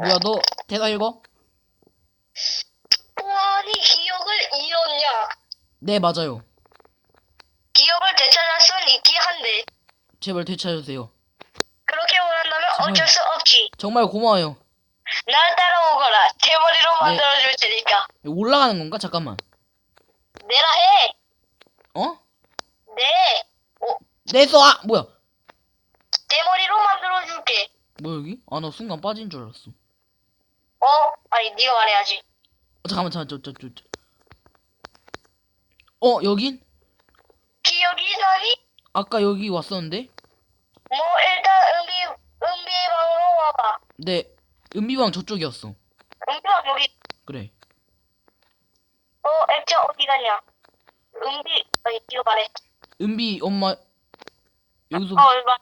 뭐야 너 대사 읽어? 보안이 기억을 잃었냐? 네 맞아요. 기억을 되찾을 수는 있긴 한데 제발 되찾으세요. 그렇게 원한다면. 어쩔 수 없지. 정말 고마워요. 날 따라오거라. 대머리로 네. 만들어줄 테니까. 올라가는 건가? 잠깐만. 내라 해. 어? 네. 어, 내서 아 뭐야? 대머리로 만들어줄게. 뭐 여기? 아 나 순간 빠진 줄 알았어. 어? 아니 네가 말해야지. 어, 잠깐만 잠깐 저저 저 저. 어 여긴? 기억이 나니? 아까 여기 왔었는데? 뭐 일단 은비 은비 방으로 와봐. 네 은비방 저쪽이었어. 은비방 여기. 그래. 어 액자 어디 갔냐? 은비 아니 네가 말해. 은비 엄마 여기서 어 얼마?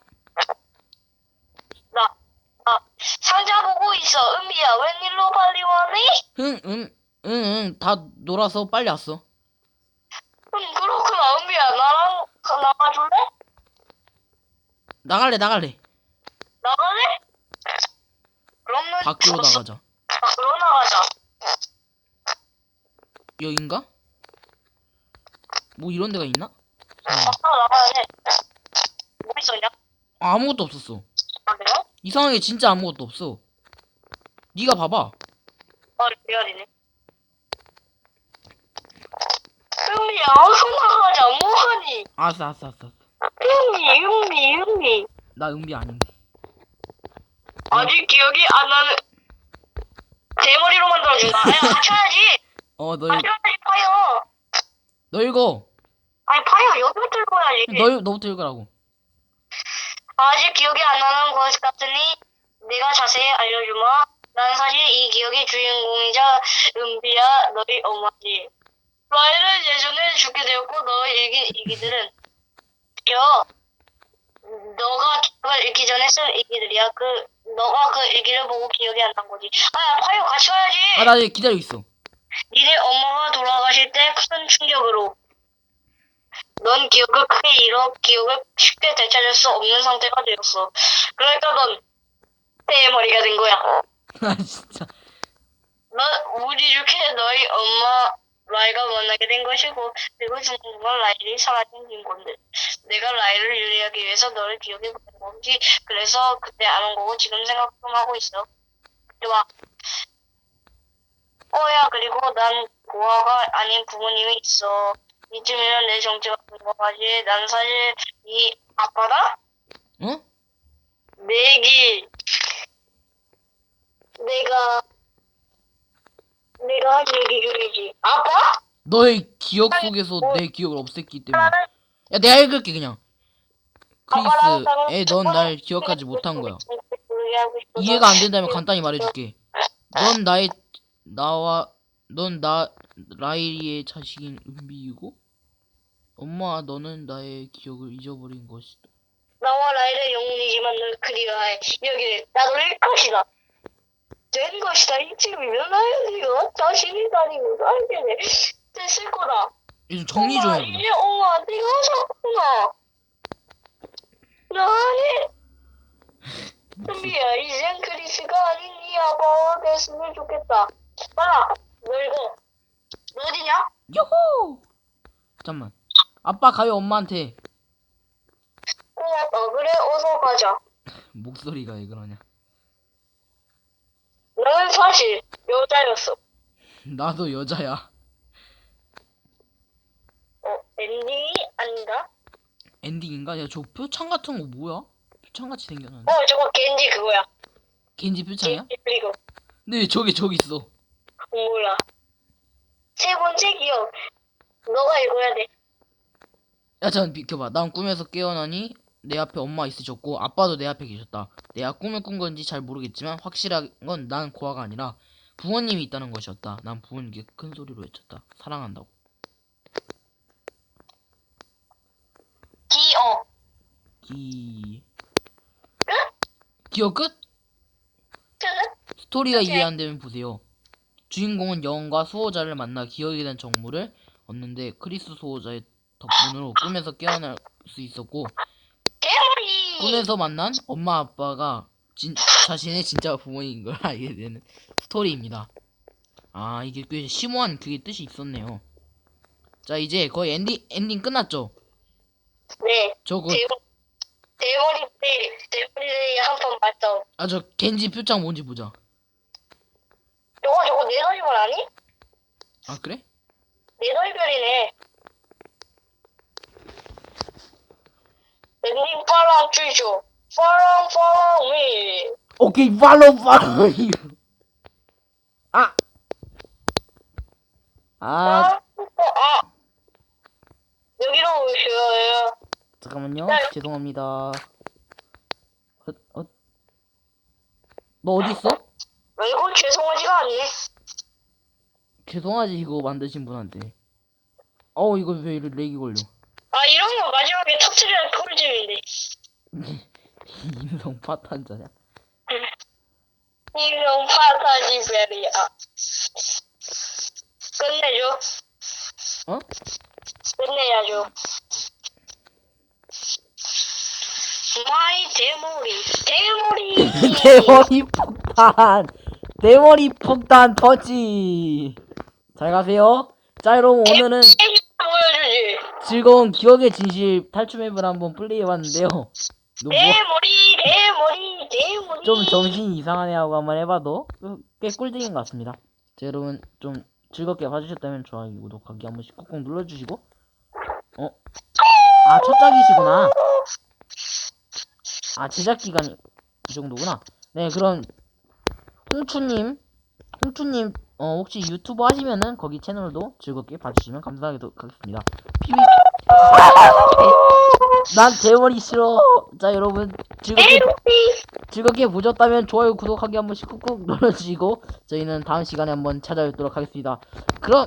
나. 아 상자 보고 있어. 은비야 웬일로 빨리 와니? 응 응 응 응 다 놀아서 빨리 왔어. 음 그렇구나 은비야 나랑 가- 나가줄래? 나갈래 나갈래. 나갈래? 그러면 밖으로 좋았어. 나가자. 밖으로 나가자. 여긴가? 뭐 이런 데가 있나? 어. 밖으로 나가야 돼. 뭐 있었냐? 아, 아무것도 없었어. 이상하게 진짜 아무것도 없어. 네가 봐봐. 아 레알이네. 은비야 어서 나가자 뭐하니? 알았어 알았어 알았어. 은비 은비 은비. 나 은비 아닌데. 아직 기억이 안 나는 대머리로 만들어준다. 아니 맞춰야지. 어, 너, 읽- 맞춰야지 파요. 너 읽어. 아니 파요 여기부터 읽어야지. 너, 너부터 읽으라고. 아직 기억이 안 나는 것 같으니 내가 자세히 알려주마. 난 사실 이 기억의 주인공이자 은비야 너희 엄마지. 라이는 예전에 죽게 되었고 너의 일기, 일기들은 여 너가 기억을 읽기 전에 쓴 일기들이야. 그 너가 그 일기를 보고 기억이 안 난 거지. 아 파요 같이 가야지. 아, 나 이제 기다리고 있어. 니네 엄마가 돌아가실 때 큰 충격으로 넌 기억을 크게 잃어 기억을 쉽게 되찾을 수 없는 상태가 되었어. 그러니까 넌 대머리가 된 거야. 아, 진짜. 넌 우리 좋게 너희 엄마 라이가 만나게 된 것이고 그리고 중간중간 라이를 사라진 건데 내가 라이를 유리하기 위해서 너를 기억해 보는 거지. 그래서 그때 안 온 거고 지금 생각 좀 하고 있어. 좋아. 어야 그리고 난 고아가 아닌 부모님이 있어. 이쯤이면 내 정체가 궁금하지. 난 사실 이 아빠다? 어? 내기 내가 내가 한 얘기 중이지. 아빠? 너의 기억 속에서 내 기억을 없앴기 때문에. 나는 야, 내가 읽을게, 그냥. 크리스, 애, 넌날 기억하지 못한 거야. 이해가 안 된다면 간단히 말해줄게. 넌 나의, 나와, 넌 나, 라이리의 자식인 은비이고, 엄마, 너는 나의 기억을 잊어버린 것이다. 나와 라이는 영웅이지만 널 그리워해. 여기는 나도 일 것이다. 된 것이다. 이쯤이면 라이언이가 자신이 다니고 살게 됐을 거다. 이제 정리 좀 엄마, 해봐. 이제 엄마 네가 샀구나. 나니 은비야 이젠 크리스가 아닌 네 아빠가 됐으면 좋겠다. 봐라 너 이거 너 어디냐? 요호! 잠깐만. 아빠 가요, 엄마한테. 고맙다. 그래 어서 가자. 목소리가 왜 그러냐. 나는 사실 여자였어. 나도 여자야. 어 엔딩이 아닌가? 엔딩인가? 야, 저 표창 같은 거 뭐야? 표창같이 생겼는데. 어 저거 겐지 그거야. 겐지 표창이야? 겐지 그리고 근데 왜 저게 저기 있어? 몰라. 세 번째 기억. 너가 읽어야 돼. 야, 잠깐 비켜봐. 난 꿈에서 깨어나니 내 앞에 엄마 있으셨고 아빠도 내 앞에 계셨다. 내가 꿈을 꾼 건지 잘 모르겠지만 확실한 건 난 고아가 아니라 부모님이 있다는 것이었다. 난 부모님께 큰 소리로 외쳤다. 사랑한다고. 기억. 기... 끝? 기억 끝? 끝? 스토리가. 이해 안 되면 보세요. 주인공은 여왕과 수호자를 만나 기억이 된 정보를 얻는데 크리스 수호자의 덕분으로 꿈에서 깨어날 수 있었고. 꿈에서 만난 엄마 아빠가 진, 자신의 진짜 부모인 걸 알게 되는 스토리입니다. 아, 이게 꽤 심오한 그게 뜻이 있었네요. 자, 이제 거의 엔딩, 엔딩 끝났죠? 네. 저거, 대머리, 대머리 때, 대머리 때 한판 맞죠. 아, 저 겐지 표창 뭔지 보자. 저거, 저거 네더이별 아니? 아, 그래? 네더이별이네. 랜딩 파랑 주죠. 파랑, 파랑, 위. 오케이, 팔로우, 팔로우. 아! 아, 아, 아. 여기로 오셔요. 잠깐만요. 죄송합니다. 어, 어? 너 어디 있어? 아이고, 죄송하지가 않네. 죄송하지 이거 만드신 분한테. 어 이거 왜 이렇게 렉이 걸려? 아, 이런 거 마지막에 터트리는 꿀잼인데. 인성 파탄자냐? 이런 파타지 베리야. 끝내줘. 어? 끝내야죠. 마이 대머리, 대머리. 대머리 폭탄! 대머리 폭탄 터치! 잘 가세요. 자 여러분 오늘은 보여주지. 즐거운 기억의 진실 탈출 맵을 한번 플레이해봤는데요. 너무 대머리, 대머리, 대머리. 좀 정신이 이상하네 하고 한번 해봐도 꽤 꿀잼인 것 같습니다. 자 여러분 좀 즐겁게 봐주셨다면 좋아요 구독하기 한 번씩 꾹꾹 눌러주시고 어? 아 첫작이시구나 아 제작 기간이 이 정도구나 네 그럼 홍추님 홍추님 어 혹시 유튜브 하시면은 거기 채널도 즐겁게 봐주시면 감사하겠습니다. 피비. 난 대머리 싫어. 자 여러분 즐겁게 즐겁게 보셨다면 좋아요 구독하기 한 번씩 꾹꾹 눌러주시고 저희는 다음 시간에 한번 찾아뵙도록 하겠습니다. 그럼